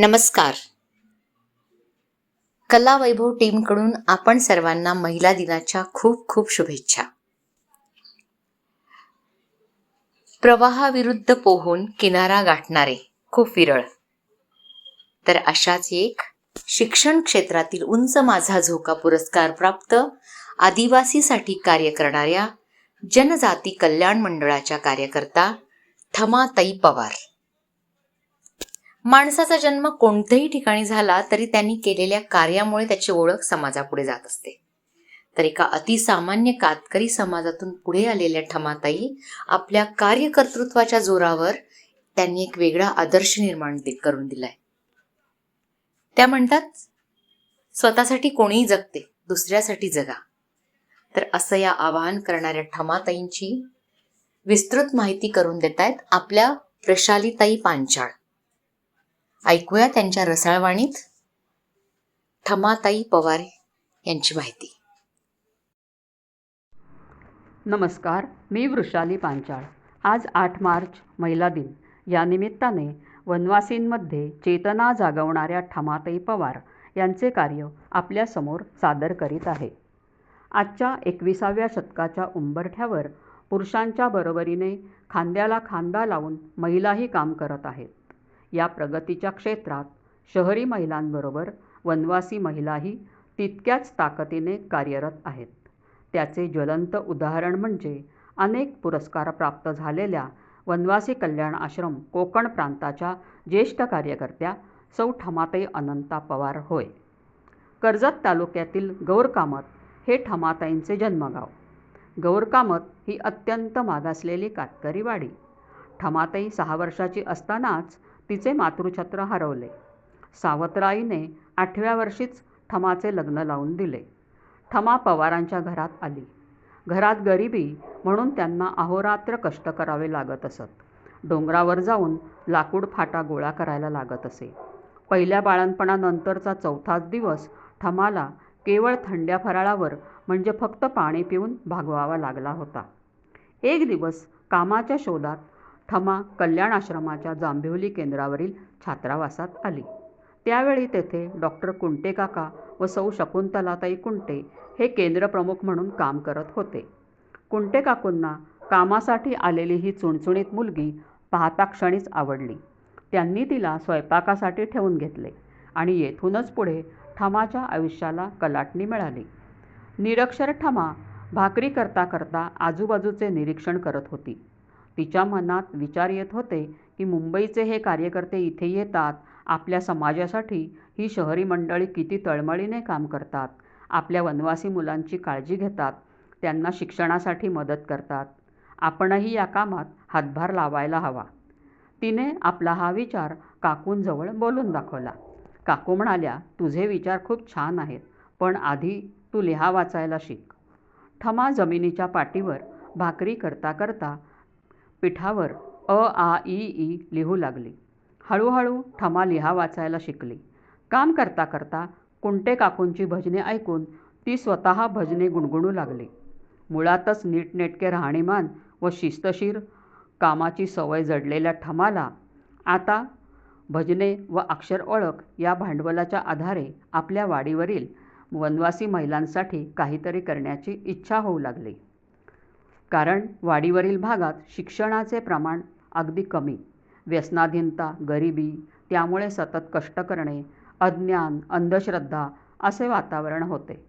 नमस्कार. कला वैभव टीमकडून आपण सर्वांना महिला दिनाच्या खूप खूप शुभेच्छा. प्रवाहाविरुद्ध पोहून किनारा गाठणारे खूप विरळ. तर अशाच एक शिक्षण क्षेत्रातील उंच माझा झोका पुरस्कार प्राप्त आदिवासीसाठी कार्य करणाऱ्या जनजाती कल्याण मंडळाच्या कार्यकर्ता थमाताई पवार. माणसाचा जन्म कोणत्याही ठिकाणी झाला तरी त्यांनी केलेल्या कार्यामुळे त्याची ओळख समाजापुढे जात असते. तर एका अतिसामान्य कातकरी समाजातून पुढे आलेल्या ठमाताई आपल्या कार्यकर्तृत्वाच्या जोरावर त्यांनी एक वेगळा आदर्श निर्माण करून दिलाय. त्या म्हणतात स्वतःसाठी कोणीही जगते दुसऱ्यासाठी जगा. तर असं या आवाहन करणाऱ्या ठमाताईंची विस्तृत माहिती करून देत आहेत आपल्या प्रशालीताई पांचाळ. ऐकूया त्यांच्या रसाळवाणीत ठमाताई पवार यांची माहिती. नमस्कार मी वृषाली पांचाळ. आज आठ मार्च महिला दिन. या निमित्ताने वनवासींमध्ये चेतना जागवणाऱ्या ठमाताई पवार यांचे कार्य आपल्यासमोर सादर करीत आहे. आजच्या एकविसाव्या शतकाच्या उंबरठ्यावर पुरुषांच्या बरोबरीने खांद्याला खांदा लावून महिलाही काम करत आहेत. या प्रगतीच्या क्षेत्रात शहरी महिलांबरोबर वनवासी महिलाही तितक्याच ताकदीने कार्यरत आहेत. त्याचे ज्वलंत उदाहरण म्हणजे अनेक पुरस्कार प्राप्त झालेल्या वनवासी कल्याण आश्रम कोकण प्रांताच्या ज्येष्ठ कार्यकर्त्या सौ ठमाताई अनंता पवार होय. कर्जत तालुक्यातील गौरकामत हे ठमाताईंचे जन्मगाव. गौरकामत ही अत्यंत मागासलेली कातकरी वाडी. ठमाताई सहा वर्षाची असतानाच तिचे मातृछत्र हरवले. सावत्राईने आठव्या वर्षीच ठमाचे लग्न लावून दिले. ठमा पवारांच्या घरात आली. घरात गरिबी म्हणून त्यांना अहोरात्र कष्ट करावे लागत असत. डोंगरावर जाऊन लाकूड फाटा गोळा करायला लागत असे. पहिल्या बाळणपणानंतरचा चौथाच दिवस ठमाला केवळ थंड्या फराळावर म्हणजे फक्त पाणी पिऊन भागवावा लागला होता. एक दिवस कामाच्या शोधात ठमा कल्याण आश्रमाच्या जांभिवली केंद्रावरील छात्रावासात आली. त्यावेळी तेथे डॉक्टर कुंटे काका व सौ शकुंतलाताई कुंटे हे केंद्रप्रमुख म्हणून काम करत होते. कुंटे काकूंना कामासाठी आलेली ही चुणचुणीत मुलगी पाहता क्षणीच आवडली. त्यांनी तिला स्वयंपाकासाठी ठेवून घेतले आणि येथूनच पुढे ठमाच्या आयुष्याला कलाटणी मिळाली. निरक्षर ठमा भाकरी करता करता आजूबाजूचे निरीक्षण करत होती. तिच्या मनात विचार येत होते की मुंबईचे हे कार्यकर्ते इथे येतात. आपल्या समाजासाठी ही शहरी मंडळी किती तळमळीने काम करतात. आपल्या वनवासी मुलांची काळजी घेतात. त्यांना शिक्षणासाठी मदत करतात. आपणही या कामात हातभार लावायला हवा. तिने आपला हा विचार काकूंजवळ बोलून दाखवला. काकू म्हणाल्या तुझे विचार खूप छान आहेत पण आधी तू लिहा वाचायला शिक. ठमा जमिनीच्या पाटीवर भाकरी करता करता पिठावर अ आ ई ई लिहू लागली. हळूहळू ठमा लिहा वाचायला शिकली. काम करता करता कुंटे काकूंची भजने ऐकून ती स्वतः भजने गुणगुणू लागली. मुळातच नीटनेटके राहणीमान व शिस्तशीर कामाची सवय जडलेल्या ठमाला आता भजने व अक्षर ओळख या भांडवलाच्या आधारे आपल्या वाडीवरील वनवासी महिलांसाठी काहीतरी करण्याची इच्छा होऊ लागली. कारण वाडीवरील भागात शिक्षणाचे प्रमाण अगदी कमी. व्यसनाधीनता गरिबी त्यामुळे सतत कष्ट करणे अज्ञान अंधश्रद्धा असे वातावरण होते.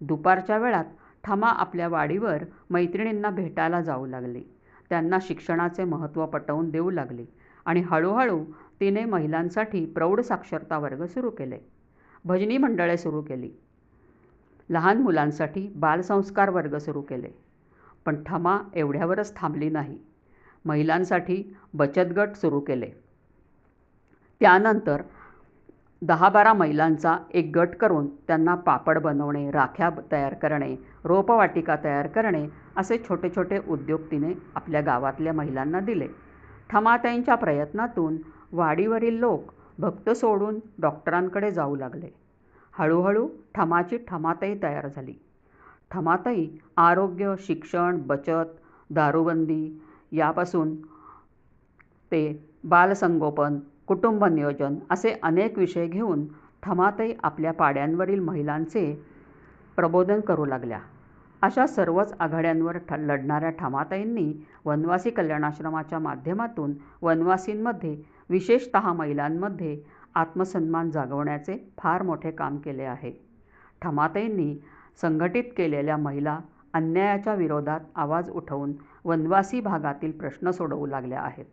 दुपारच्या वेळात ठमा आपल्या वाडीवर मैत्रिणींना भेटायला जाऊ लागली. त्यांना शिक्षणाचे महत्त्व पटवून देऊ लागली आणि हळूहळू तिने महिलांसाठी प्रौढ साक्षरता वर्ग सुरू केले. भजनी मंडळे सुरू केली. लहान मुलांसाठी बालसंस्कार वर्ग सुरू केले. पण ठमा एवढ्यावरच थांबली नाही. महिलांसाठी बचत गट सुरू केले. त्यानंतर दहा बारा महिलांचा एक गट करून त्यांना पापड बनवणे राख्या तयार करणे रोपवाटिका तयार करणे असे छोटे छोटे उद्योग तिने आपल्या गावातल्या महिलांना दिले. ठमाताईंच्या प्रयत्नातून वाडीवरील लोक भक्त सोडून डॉक्टरांकडे जाऊ लागले. हळूहळू ठमाची ठमाताई तयार झाली. ठमाताई आरोग्य शिक्षण बचत दारूबंदी यापासून ते बालसंगोपन कुटुंब नियोजन असे अनेक विषय घेऊन ठमाताई आपल्या पाड्यांवरील महिलांचे प्रबोधन करू लागल्या. अशा सर्वच आघाड्यांवर ठ लढणाऱ्या ठमाताईंनी वनवासी कल्याणाश्रमाच्या माध्यमातून वनवासींमध्ये विशेषतः महिलांमध्ये आत्मसन्मान जागवण्याचे फार मोठे काम केले आहे. ठमाताईंनी संघटित केलेल्या महिला अन्यायाच्या विरोधात आवाज उठवून वनवासी भागातील प्रश्न सोडवू लागल्या आहेत.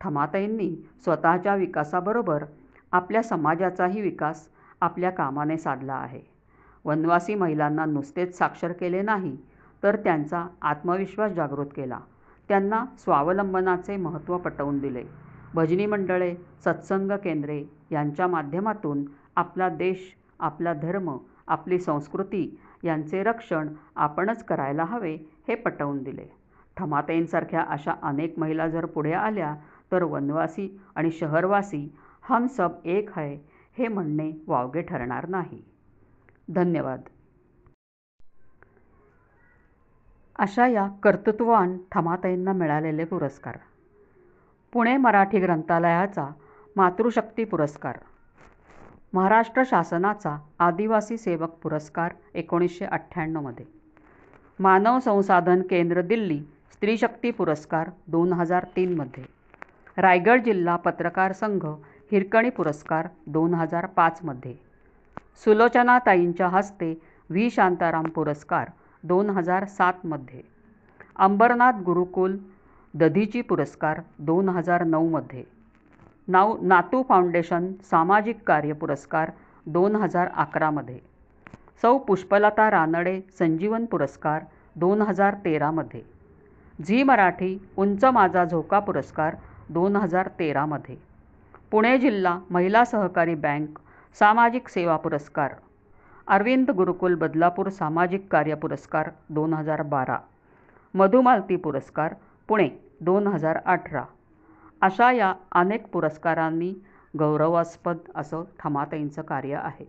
ठमाताईंनी स्वतःच्या विकासाबरोबर आपल्या समाजाचाही विकास आपल्या कामाने साधला आहे. वनवासी महिलांना नुसतेच साक्षर केले नाही तर त्यांचा आत्मविश्वास जागृत केला. त्यांना स्वावलंबनाचे महत्त्व पटवून दिले. भजनी मंडळे सत्संग केंद्रे यांच्या माध्यमातून आपला देश आपला धर्म आपली संस्कृती यांचे रक्षण आपणच करायला हवे हे पटवून दिले. ठमाताईंसारख्या अशा अनेक महिला जर पुढे आल्या तर वनवासी आणि शहरवासी हम सब एक है हे म्हणणे वावगे ठरणार नाही. धन्यवाद. अशा या कर्तृत्ववान ठमाताईंना मिळालेले पुरस्कार. पुणे मराठी ग्रंथालयाचा मातृशक्ती पुरस्कार. महाराष्ट्र शासनाचा आदिवासी सेवक पुरस्कार एकोणीसशे अठ्ठ्याण्णवमध्ये. मानव संसाधन केंद्र दिल्ली स्त्रीशक्ती पुरस्कार दोन हजार तीनमध्ये. रायगड जिल्हा पत्रकार संघ हिरकणी पुरस्कार दोन हजार पाचमध्ये. सुलोचनाताईंच्या हस्ते व्ही. शांताराम पुरस्कार दोन हजार सातमध्ये. अंबरनाथ गुरुकुल दधीची पुरस्कार दोन हजार नऊमध्ये. नाव नातू फाउंडेशन सामाजिक कार्य पुरस्कार दोन हजार अकरामध्ये सौ पुष्पलता रानडे संजीवन पुरस्कार दोन हजार तेरामध्ये झी मराठी उंच माझा झोका पुरस्कार दोन हजार तेरामध्ये पुणे जिल्हा महिला सहकारी बँक सामाजिक सेवा पुरस्कार अरविंद गुरुकुल बदलापूर सामाजिक कार्य पुरस्कार दोन हजार बारा. मधुमालती पुरस्कार पुणे दोन हजार अठरा. अशा या अनेक पुरस्कारांनी गौरवास्पद असं ठमाताईंचं कार्य आहे.